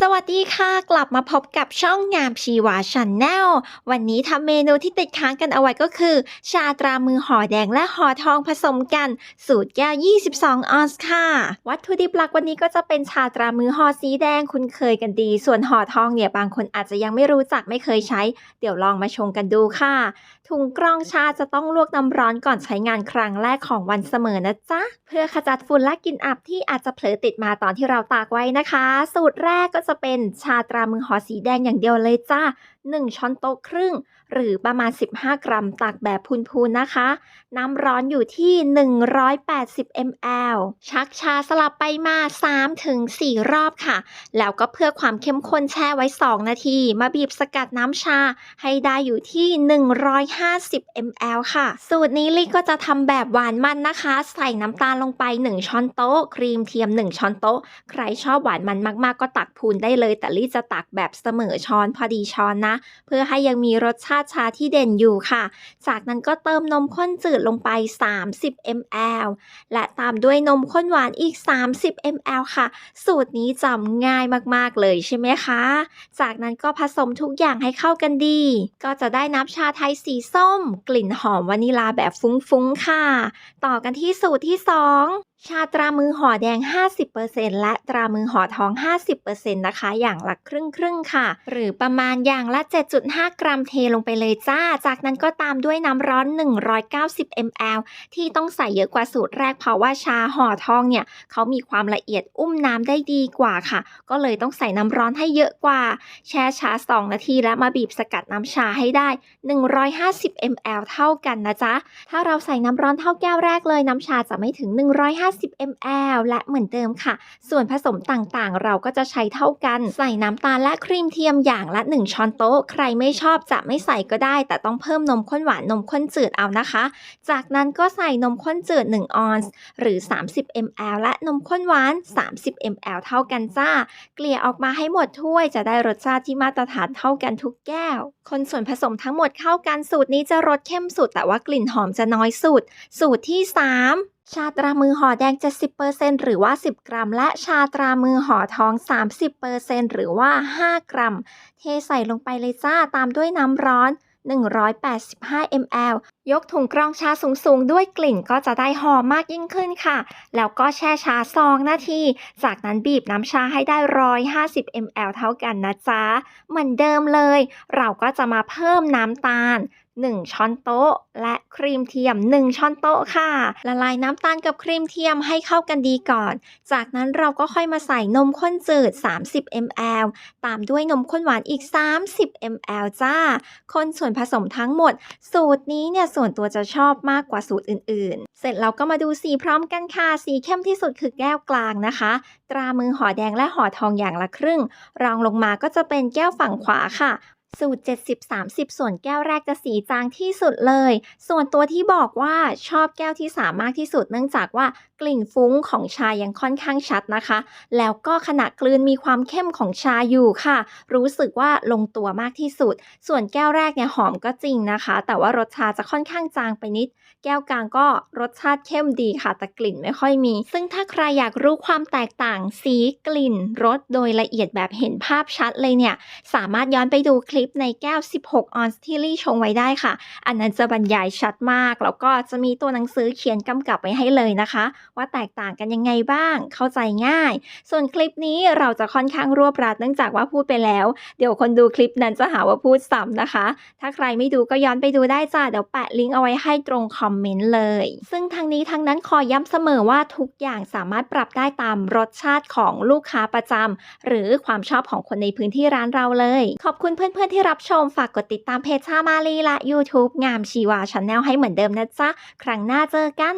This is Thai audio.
สวัสดีค่ะ กลับมาพบกับช่องงามชีวาชันแนลวันนี้ทำเมนูที่ติดค้างกันเอาไว้ก็คือ ชาตรามือห่อแดงและห่อทองผสมกัน สูตรแก้ว 22 ออนซ์ค่ะ วัตถุดิบหลักวันนี้ก็จะเป็นชาตรามือห่อสีแดงคุ้นเคยกันดี ส่วนห่อทองเนี่ยบางคนอาจจะยังไม่รู้จักไม่เคยใช้ เดี๋ยวลองมาชงกันดูค่ะ ถุงกรองชาจะต้องลวกน้ำร้อนก่อนใช้งานครั้งแรกของวันเสมอนะจ๊ะเพื่อขจัดฝุ่นและกลิ่นอับที่อาจจะเผลอติดมาตอนที่เราตากไว้นะคะ สูตรแรกก็จะเป็นชาตรามือหอสีแดงอย่างเดียวเลยจ้า 1 ช้อนโต๊ะครึ่งหรือประมาณ 15 กรัมตักแบบพูนๆนะคะ น้ำร้อนอยู่ที่ 180 ml ชักชาสลับไปมา 3-4 รอบค่ะ แล้วก็เพื่อความเข้มข้นแช่ไว้ 2 นาที มาบีบสกัดน้ำชาให้ได้อยู่ที่ 150 ml ค่ะ สูตรนี้ลี่ก็จะทำแบบหวานมันนะคะ ใส่น้ำตาลลงไป 1 ช้อนโต๊ะ ครีมเทียม 1 ช้อนโต๊ะ ใครชอบหวานมันมาก ๆ ก็ตักพูนได้เลย แต่ลี่จะตักแบบเสมอช้อนพอดีช้อนนะ เพื่อให้ยังมีรสชาติชาที่เด่นอยู่ค่ะ จากนั้นก็เติมนมข้นจืดลงไป 30 ml และตามด้วยนมข้นหวานอีก 30 ml ค่ะ สูตรนี้จำง่ายมากๆเลยใช่ไหมคะ จากนั้นก็ผสมทุกอย่างให้เข้ากันดี ก็จะได้น้ำชาไทยสีส้ม กลิ่นหอมวานิลาแบบฟุ้งๆค่ะ ต่อกันที่สูตรที่ 2ชาตรามือห่อแดง 50%และตรามือห่อทอง 50%นะคะ อย่างละครึ่งครึ่งๆค่ะ หรือประมาณอย่างละ 7.5 กรัมเทลงไปเลยจ้า จากนั้นก็ตามด้วยน้ำร้อน 190 ml ที่ต้องใส่เยอะกว่าสูตรแรกเพราะว่าชาห่อทองเนี่ย เขามีความละเอียดอุ้มน้ำได้ดีกว่าค่ะ ก็เลยต้องใส่น้ำร้อนให้เยอะกว่า แช่ชา 2 นาทีแล้วมาบีบสกัดน้ำชาให้ได้ 150 ml เท่ากันนะจ๊ะ ถ้าเราใส่น้ำร้อนเท่าแก้วแรกเลยน้ำชาจะไม่ถึง 150 50 ml และเหมือนเดิมค่ะ ส่วนผสมต่างๆ เราก็จะใช้เท่ากัน ใส่น้ำตาลและครีมเทียมอย่างละ 1 ช้อนโต๊ะ ใครไม่ชอบจะไม่ใส่ก็ได้ แต่ต้องเพิ่มนมข้นหวานนมข้นจืดเอานะคะ จากนั้นก็ใส่นมข้นจืด 1 ออนซ์หรือ 30 ml และนมข้นหวาน 30 ml เท่ากันจ้า เกลี่ยออกมาให้หมดถ้วยจะได้รสชาติที่มาตรฐานเท่ากันทุกแก้ว คนส่วนผสมทั้งหมดเข้ากันสูตรนี้จะรสเข้มสุด แต่ว่ากลิ่นหอมจะน้อยสุด สูตรที่ 3 ชาตรามือห่อแดง 70%หรือว่า 10 กรัม และชาตรามือห่อทอง 30%หรือว่า 5 กรัม เทใส่ลงไปเลยจ้าตามด้วยน้ำร้อน 185 ml ยกถุงกรองชาสูงๆ ด้วยกลิ่นก็จะได้หอมมากยิ่งขึ้นค่ะ แล้วก็แช่ชา2นาที จากนั้นบีบน้ำชาให้ได้ 150 ml เท่ากันนะจ๊ะ เหมือนเดิมเลย เราก็จะมาเพิ่มน้ำตาล 1 ช้อนโต๊ะ และครีมเทียม 1 ช้อนโต๊ะค่ะ ละลายน้ำตาลกับครีมเทียมให้เข้ากันดีก่อน จากนั้นเราก็ค่อยมาใส่นมข้นจืด 30 ml ตามด้วยนมข้นหวานอีก 30 ml จ้า คนส่วนผสมทั้งหมด สูตรนี้เนี่ยส่วนตัวจะชอบมากกว่าสูตรอื่น ๆ เสร็จเราก็มาดูสีพร้อมกันค่ะ สีเข้มที่สุดคือแก้วกลางนะคะ ตรามือห่อแดงและห่อทองอย่างละครึ่ง รองลงมาก็จะเป็นแก้วฝั่งขวาค่ะ สูตร 70-30 ส่วนแก้วแรกจะสีจางที่สุดเลย ส่วนตัวที่บอกว่าชอบแก้วที่สามมากที่สุด เนื่องจากว่ากลิ่นฟุ้งของชายังค่อนข้างชัดนะคะ แล้วก็ขณะกลืนมีความเข้มของชาอยู่ค่ะ รู้สึกว่าลงตัวมากที่สุด ส่วนแก้วแรกเนี่ยหอมก็จริงนะคะ แต่ว่ารสชาจะค่อนข้างจางไปนิด แก้วกลางก็รสชาติเข้มดีค่ะ แต่กลิ่นไม่ค่อยมี ซึ่งถ้าใครอยากรู้ความแตกต่างสีกลิ่นรสโดยละเอียดแบบเห็นภาพชัดเลยเนี่ย สามารถย้อนไปดูคลิปลิปในแก้ว 16 ออนซ์ที่ลี่ชงไว้ได้ค่ะ อันนั้นจะบรรยายชัดมาก แล้วก็จะมีตัวหนังสือเขียนกำกับไว้ให้เลยนะคะ ว่าแตกต่างกันยังไงบ้าง เข้าใจง่าย ส่วนคลิปนี้เราจะค่อนข้างรวบรัดเนื่องจากว่าพูดไปแล้ว เดี๋ยวคนดูคลิปนั้นจะหาว่าพูดซ้ำนะคะ ถ้าใครไม่ดูก็ย้อนไปดูได้จ้าเดี๋ยวแปะลิงก์เอาไว้ให้ตรงคอมเมนต์เลย ซึ่งทางนี้ทางนั้นขอย้ำเสมอว่าทุกอย่างสามารถปรับได้ตามรสชาติของลูกค้าประจำหรือความชอบของคนในพื้นที่ร้านเราเลย ขอบคุณเพื่อนอนๆที่รับชมฝากกดติดตามเพจชามาลีและ YouTube งามชีวาชาแนลให้เหมือนเดิมนะจ๊ะ ครั้งหน้าเจอกัน